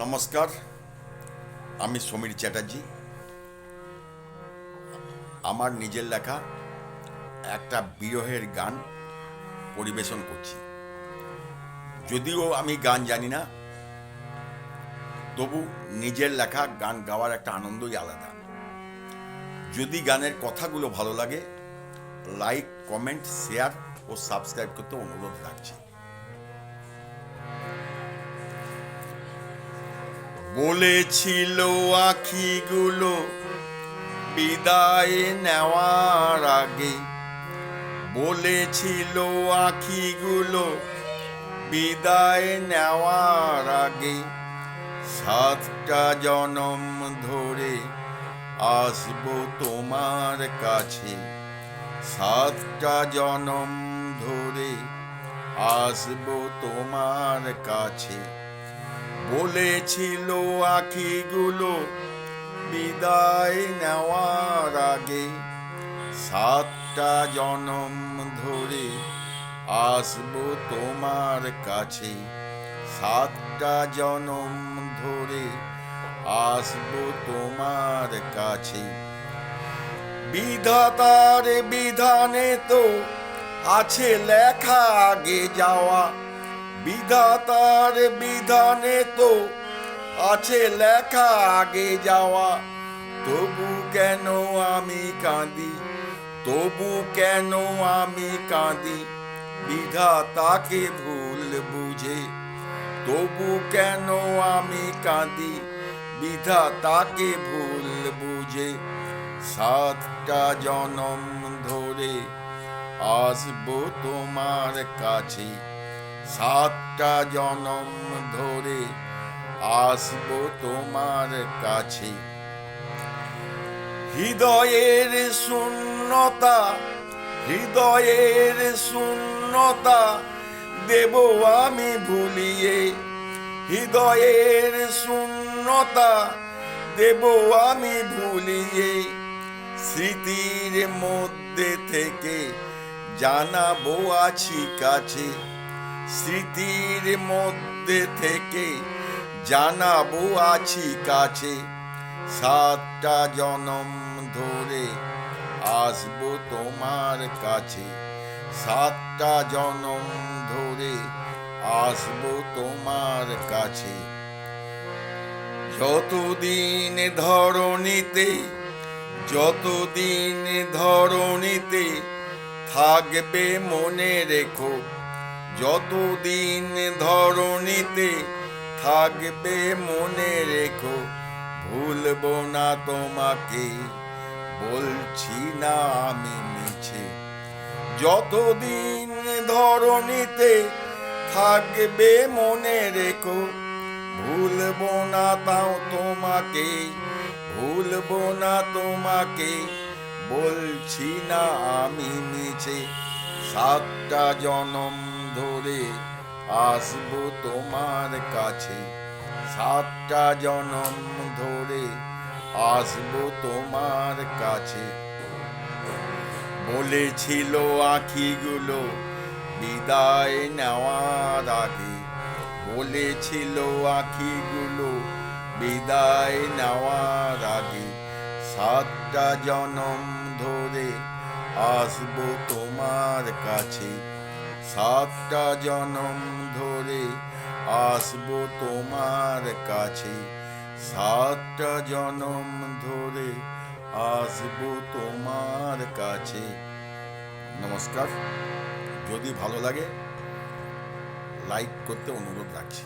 নমস্কার, আমি সমীর চ্যাটার্জি। আমার নিজের লেখা একটা বিরহের গান পরিবেশন করছি। যদিও আমি গান জানি না, তবু নিজের লেখা গান গাওয়ার একটা আনন্দই আলাদা। যদি গানের কথাগুলো ভালো লাগে লাইক কমেন্ট শেয়ার ও সাবস্ক্রাইব করতে অনুরোধ রাখছি। বলেছিল আখিগুলো বিদায় নেওয়ার আগে। বলেছিল আখিগুলো বিদায় নেওয়ার আগে। সাতটা জনম ধরে আসব তোমার কাছে। সাতটা জনম ধরে আসব তোমার কাছে। বলেছিল আখিগুলো বিদায় নেওয়ার আগে। সাতটা জনম ধরে আসব তোমার কাছে। সাতটা জনম ধরে আসব তোমার কাছে। বিধাতার বিধানে তো আছে লেখা আগে যাওয়া। বিধাতার বিধানে তো আছে লেখা আগে যাওয়া। তবু কেন আমি কাঁদি? তবু কেন আমি কাঁদি? বিধাতাকে ভুল বুঝে। তবু কেন আমি কাঁদি? বিধাতাকে ভুল বুঝে। সাতটা জনম ধরে আসব তোমার কাছে। সাতটা জনম ধরে আসব তোমার কাছে। হৃদয়ের শূন্যতা হৃদয়ের শূন্যতা দেব আমি ভুলিয়ে। হৃদয়ের শূন্যতা দেব আমি ভুলিয়ে। স্মৃতির মধ্যে থেকে জানাব আছি কাছে। স্মৃতির মধ্যে থেকে জানাব আছি কাছে। সাতটা জনম ধরে আসব তোমার কাছে। সাতটা জনম ধরে আসব তোমার কাছে। যতদিন ধরণীতে যতদিন ধরণীতে থাকবে মনে রেখো যতদিন ধরণীতে থাকবে মনে রেখো, ভুলবো না তোমাকে, বলছি না আমি মিছে। যতদিন ধরণীতে থাকবে মনে রেখো, ভুলবো না তাও তোমাকে, ভুলবো না তোমাকে, বলছি না আমি মিছে। সাতটা জনম ধরে আসব তোমার কাছে। সাতটা জনম ধরে আসব তোমার কাছে। বলেছিল আখিগুলো বিদায় নেওয়ার আগে। বলেছিল আখিগুলো বিদায় নেওয়ার আগে। সাতটা জনম ধরে আসব তোমার কাছে। সাতটা জনম ধরে আসব তোমার কাছে। সাতটা জনম ধরে আসব তোমার কাছে। নমস্কার। যদি ভালো লাগে লাইক করতে অনুরোধ রাখছি।